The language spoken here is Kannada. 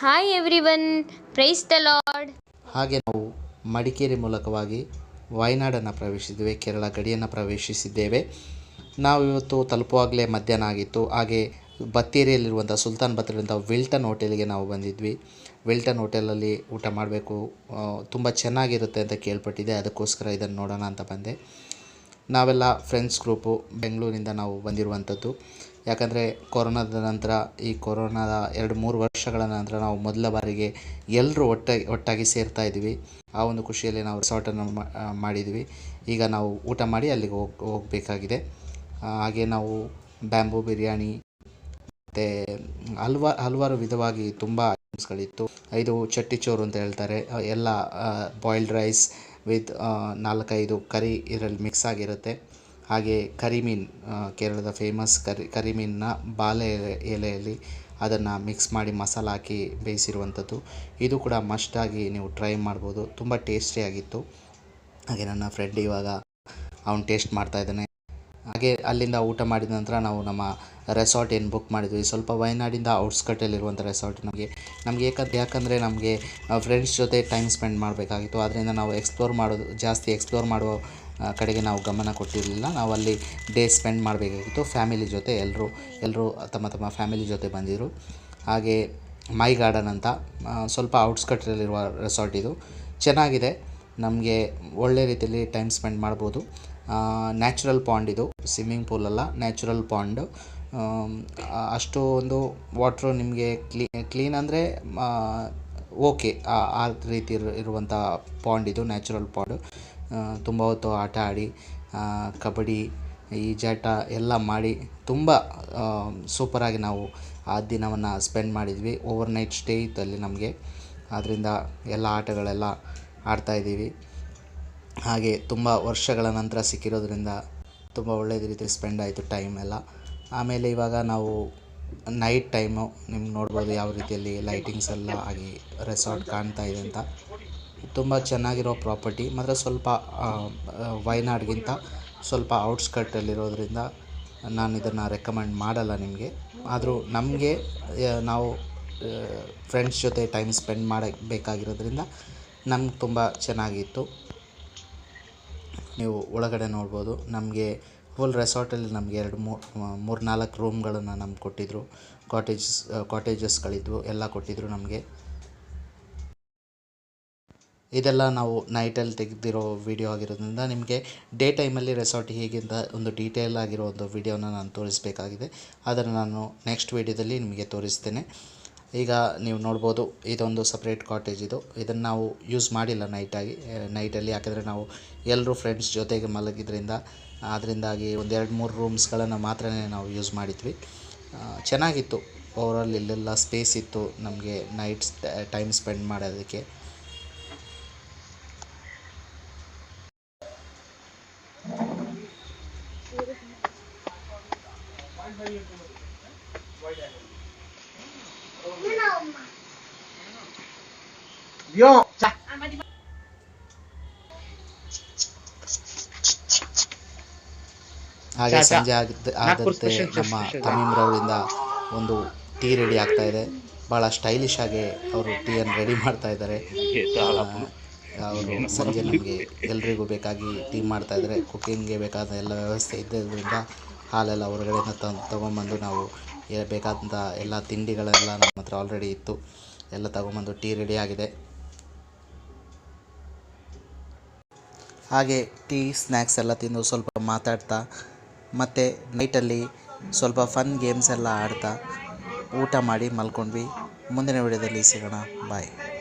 Hi everyone praise the lord ಹಾಗೆ ನಾವು ಮಡಿಕೇರಿ ಮೂಲಕವಾಗಿ ವಾಯನಾಡನ್ನು ಪ್ರವೇಶಿಸಿದ್ದೇವೆ, ಕೇರಳ ಗಡಿಯನ್ನು ಪ್ರವೇಶಿಸಿದ್ದೇವೆ. ನಾವು ಇವತ್ತು ತಲುಪುವಾಗಲೇ ಮಧ್ಯಾಹ್ನ ಆಗಿತ್ತು. ಹಾಗೆ ಬತ್ತೇರಿಯಲ್ಲಿರುವಂಥ ಸುಲ್ತಾನ್ ಬತ್ತೇರಿಂದ ವಿಲ್ಟನ್ ಹೋಟೆಲ್ಗೆ ನಾವು ಬಂದಿದ್ವಿ. ವಿಲ್ಟನ್ ಹೋಟೆಲಲ್ಲಿ ಊಟ ಮಾಡಬೇಕು ತುಂಬ ಚೆನ್ನಾಗಿರುತ್ತೆ ಅಂತ ಕೇಳ್ಪಟ್ಟಿದೆ ಅದಕ್ಕೋಸ್ಕರ ಇದನ್ನು ನೋಡೋಣ ಅಂತ ಬಂದೆ. ನಾವೆಲ್ಲ ಫ್ರೆಂಡ್ಸ್ ಗ್ರೂಪು, ಬೆಂಗಳೂರಿಂದ ನಾವು ಬಂದಿರುವಂಥದ್ದು. ಯಾಕಂದರೆ ಕೊರೋನಾದ ನಂತರ, ಈ ಕೊರೋನಾದ ಎರಡು ಮೂರು ವರ್ಷಗಳ ನಂತರ ನಾವು ಮೊದಲ ಬಾರಿಗೆ ಎಲ್ಲರೂ ಒಟ್ಟಾಗಿ ಒಟ್ಟಾಗಿ ಸೇರ್ತಾ ಇದ್ವಿ. ಆ ಒಂದು ಖುಷಿಯಲ್ಲಿ ನಾವು ರೆಸಾರ್ಟನ್ನು ಮಾಡಿದ್ವಿ. ಈಗ ನಾವು ಊಟ ಮಾಡಿ ಅಲ್ಲಿಗೆ ಹೋಗಿ, ಹೋಗಬೇಕಾಗಿದೆ. ಹಾಗೆ ನಾವು ಬ್ಯಾಂಬೂ ಬಿರಿಯಾನಿ ಮತ್ತು ಹಲ್ವಾ, ಹಲವಾರು ವಿಧವಾಗಿ ತುಂಬ ಐಟಮ್ಸ್ಗಳಿತ್ತು ಇದು ಚಟ್ಟಿಚೋರು ಅಂತ ಹೇಳ್ತಾರೆ. ಎಲ್ಲ ಬಾಯ್ಲ್ಡ್ ರೈಸ್ ವಿತ್ ನಾಲ್ಕೈದು ಕರಿ ಇದರಲ್ಲಿ ಮಿಕ್ಸ್ ಆಗಿರುತ್ತೆ. ಹಾಗೆ ಕರಿಮೀನು ಕೇರಳದ ಫೇಮಸ್ ಕರಿ ಕರಿಮೀನನ್ನ ಬಾಳೆ ಎಲೆ, ಎಲೆಯಲ್ಲಿ ಅದನ್ನು ಮಿಕ್ಸ್ ಮಾಡಿ ಮಸಾಲೆ ಹಾಕಿ ಬೇಯಿಸಿರುವಂಥದ್ದು ಇದು ಕೂಡ ಮಸ್ಟಾಗಿ ನೀವು ಟ್ರೈ ಮಾಡ್ಬೋದು. ತುಂಬ ಟೇಸ್ಟಿಯಾಗಿತ್ತು ಹಾಗೆ ನನ್ನ ಫ್ರೆಂಡ್ ಇವಾಗ ಅವನು ಟೇಸ್ಟ್ ಮಾಡ್ತಾ ಇದ್ದಾನೆ. ಹಾಗೆ ಅಲ್ಲಿಂದ ಊಟ ಮಾಡಿದ ನಂತರ ನಾವು ನಮ್ಮ ರೆಸಾರ್ಟ್ ಏನು ಬುಕ್ ಮಾಡಿದ್ವಿ. ಸ್ವಲ್ಪ ವಯನಾಡಿಂದ ಔಟ್ಸ್ಕಟ್ಟಲ್ಲಿರುವಂಥ ರೆಸಾರ್ಟ್ ನಮಗೆ. ನಮಗೆ ಯಾಕಂದ್ರೆ ಯಾಕಂದರೆ ನಮಗೆ ಫ್ರೆಂಡ್ಸ್ ಜೊತೆ ಟೈಮ್ ಸ್ಪೆಂಡ್ ಮಾಡಬೇಕಾಗಿತ್ತು. ಆದ್ದರಿಂದ ನಾವು ಎಕ್ಸ್ಪ್ಲೋರ್ ಮಾಡೋದು ಜಾಸ್ತಿ ಎಕ್ಸ್ಪ್ಲೋರ್ ಮಾಡುವ ಕಡೆಗೆ ನಾವು ಗಮನ ಕೊಟ್ಟಿರಲಿಲ್ಲ. ನಾವು ಅಲ್ಲಿ ಡೇ ಸ್ಪೆಂಡ್ ಮಾಡಬೇಕಾಗಿತ್ತು. ಫ್ಯಾಮಿಲಿ ಜೊತೆ ಎಲ್ಲರೂ ಎಲ್ಲರೂ ತಮ್ಮ ತಮ್ಮ ಫ್ಯಾಮಿಲಿ ಜೊತೆ ಬಂದಿದ್ದರು ಹಾಗೆ ಮೈ ಗಾರ್ಡನ್ ಅಂತ ಸ್ವಲ್ಪ ಔಟ್ಸ್ಕಟ್ಟಲ್ಲಿರುವ ರೆಸಾರ್ಟ್ ಇದು. ಚೆನ್ನಾಗಿದೆ. ನಮಗೆ ಒಳ್ಳೆ ರೀತಿಯಲ್ಲಿ ಟೈಮ್ ಸ್ಪೆಂಡ್ ಮಾಡ್ಬೋದು. ನ್ಯಾಚುರಲ್ ಪಾಂಡ್ ಇದು. ಸ್ವಿಮ್ಮಿಂಗ್ ಪೂಲ್ ಅಲ್ಲ ನ್ಯಾಚುರಲ್ ಪಾಂಡು ಅಷ್ಟು ಒಂದು ವಾಟ್ರು ನಿಮಗೆ ಕ್ಲೀ ಕ್ಲೀನ್ ಅಂದರೆ ಓಕೆ ಆ ರೀತಿ ಇರು ಇರುವಂಥ ಪಾಂಡ್ ಇದು ನ್ಯಾಚುರಲ್ ಪಾಂಡು ತುಂಬ ಹೊತ್ತು ಆಟ ಆಡಿ ಕಬಡ್ಡಿ ಈಜಾಟ ಎಲ್ಲ ಮಾಡಿ ತುಂಬ ಸೂಪರಾಗಿ ನಾವು ಆ ದಿನವನ್ನು ಸ್ಪೆಂಡ್ ಮಾಡಿದ್ವಿ. ಓವರ್ ನೈಟ್ ಸ್ಟೇ ಇತ್ತು ಅಲ್ಲಿ ನಮಗೆ. ಆದ್ದರಿಂದ ಎಲ್ಲ ಆಟಗಳೆಲ್ಲ ಆಡ್ತಾಯಿದ್ದೀವಿ ಹಾಗೆ ತುಂಬ ವರ್ಷಗಳ ನಂತರ ಸಿಕ್ಕಿರೋದ್ರಿಂದ ತುಂಬ ಒಳ್ಳೆಯ ರೀತಿ ಸ್ಪೆಂಡ್ ಆಯಿತು ಟೈಮ್ ಎಲ್ಲ. ಆಮೇಲೆ ಇವಾಗ ನಾವು ನೈಟ್ ಟೈಮು ನಿಮ್ಗೆ ನೋಡ್ಬೋದು ಯಾವ ರೀತಿಯಲ್ಲಿ ಲೈಟಿಂಗ್ಸ್ ಎಲ್ಲ ಆಗಿ ರೆಸಾರ್ಟ್ ಕಾಣ್ತಾ ಇದೆ ಅಂತ. ತುಂಬ ಚೆನ್ನಾಗಿರೋ ಪ್ರಾಪರ್ಟಿ. ಮಾತ್ರ ಸ್ವಲ್ಪ ವಯನಾಡ್ಗಿಂತ ಸ್ವಲ್ಪ ಔಟ್ಸ್ಕಟ್ಟಲ್ಲಿರೋದ್ರಿಂದ ನಾನು ಇದನ್ನು ರೆಕಮೆಂಡ್ ಮಾಡಲ್ಲ ನಿಮಗೆ. ಆದರೂ ನಮಗೆ ನಾವು ಫ್ರೆಂಡ್ಸ್ ಜೊತೆ ಟೈಮ್ ಸ್ಪೆಂಡ್ ಮಾಡಬೇಕಾಗಿರೋದ್ರಿಂದ ನಮ್ಗೆ ತುಂಬ ಚೆನ್ನಾಗಿತ್ತು. ನೀವು ಒಳಗಡೆ ನೋಡ್ಬೋದು, ನಮಗೆ ಫುಲ್ ರೆಸಾರ್ಟಲ್ಲಿ ನಮಗೆ ಎರಡು ಮೂರು ನಾಲ್ಕು ರೂಮ್ಗಳನ್ನು ನಮ್ಗೆ ಕೊಟ್ಟಿದ್ದರು ಕಾಟೇಜಸ್, ಕಾಟೇಜಸ್ಗಳಿದ್ವು, ಎಲ್ಲ ಕೊಟ್ಟಿದ್ದರು ನಮಗೆ. ಇದೆಲ್ಲ ನಾವು ನೈಟಲ್ಲಿ ತೆಗೆದಿರೋ ವಿಡಿಯೋ ಆಗಿರೋದ್ರಿಂದ ನಿಮಗೆ ಡೇ ಟೈಮಲ್ಲಿ ರೆಸಾರ್ಟ್ ಹೇಗಿಂತ ಒಂದು ಡೀಟೇಲ್ ಆಗಿರೋ ಒಂದು ವಿಡಿಯೋನ ನಾನು ತೋರಿಸಬೇಕಾಗಿದೆ. ಅದನ್ನು ನಾನು ನೆಕ್ಸ್ಟ್ ವೀಡಿಯೋದಲ್ಲಿ ನಿಮಗೆ ತೋರಿಸ್ತೇನೆ. ಈಗ ನೀವು ನೋಡ್ಬೋದು ಇದೊಂದು ಸಪ್ರೇಟ್ ಕಾಟೇಜ್ ಇದು. ಇದನ್ನು ನಾವು ಯೂಸ್ ಮಾಡಿಲ್ಲ ನೈಟಾಗಿ ನೈಟಲ್ಲಿ ಯಾಕೆಂದರೆ ನಾವು ಎಲ್ಲರೂ ಫ್ರೆಂಡ್ಸ್ ಜೊತೆಗೆ ಮಲಗಿದ್ರಿಂದ ಅದರಿಂದಾಗಿ ಒಂದೆರಡು ಮೂರು ರೂಮ್ಸ್ಗಳನ್ನು ಮಾತ್ರ ನಾವು ಯೂಸ್ ಮಾಡಿದ್ವಿ. ಚೆನ್ನಾಗಿತ್ತು. ಓವರಾಲ್ ಇಲ್ಲೆಲ್ಲ ಸ್ಪೇಸ್ ಇತ್ತು ನಮಗೆ ನೈಟ್ಸ್ ಟೈಮ್ ಸ್ಪೆಂಡ್ ಮಾಡೋದಕ್ಕೆ. ಹಾಗೆ ಸಂಜೆ ಆಗುತ್ತೆ ಆದಂತೆ ನಮ್ಮ ತಮೀಮ್ರವರಿಂದ ಒಂದು ಟೀ ರೆಡಿ ಆಗ್ತಾ ಇದೆ. ಭಾಳ ಸ್ಟೈಲಿಶ್ ಆಗಿ ಅವರು ಟೀಯನ್ನು ರೆಡಿ ಮಾಡ್ತಾ ಇದ್ದಾರೆ. ಅವರು ಸಂಜೆ ನಮಗೆ ಎಲ್ರಿಗೂ ಬೇಕಾಗಿ ಟೀ ಮಾಡ್ತಾ ಇದ್ದಾರೆ. ಕುಕ್ಕಿಂಗ್ಗೆ ಬೇಕಾದ ಎಲ್ಲ ವ್ಯವಸ್ಥೆ ಇದ್ದರಿಂದ ಹಾಲೆಲ್ಲ ಹೊರಗಡೆಯಿಂದ ತಂದು ತೊಗೊಂಬಂದು ನಾವು ಏ- ಬೇಕಾದಂಥ ಎಲ್ಲ ತಿಂಡಿಗಳೆಲ್ಲ ನಮ್ಮ ಹತ್ರ ಆಲ್ರೆಡಿ ಇತ್ತು. ಎಲ್ಲ ತಗೊಂಬಂದು ಟೀ ರೆಡಿ ಆಗಿದೆ. ಹಾಗೆ ಟೀ ಸ್ನ್ಯಾಕ್ಸ್ ಎಲ್ಲ ತಿಂದು ಸ್ವಲ್ಪ ಮಾತಾಡ್ತಾ, ಮತ್ತು ನೈಟಲ್ಲಿ ಸ್ವಲ್ಪ ಫನ್ ಗೇಮ್ಸ್ ಎಲ್ಲ ಆಡ್ತಾ, ಊಟ ಮಾಡಿ ಮಲ್ಕೊಂಡ್ವಿ. ಮುಂದಿನ ವಿಡಿಯೋದಲ್ಲಿ ಸಿಗೋಣ. ಬಾಯ್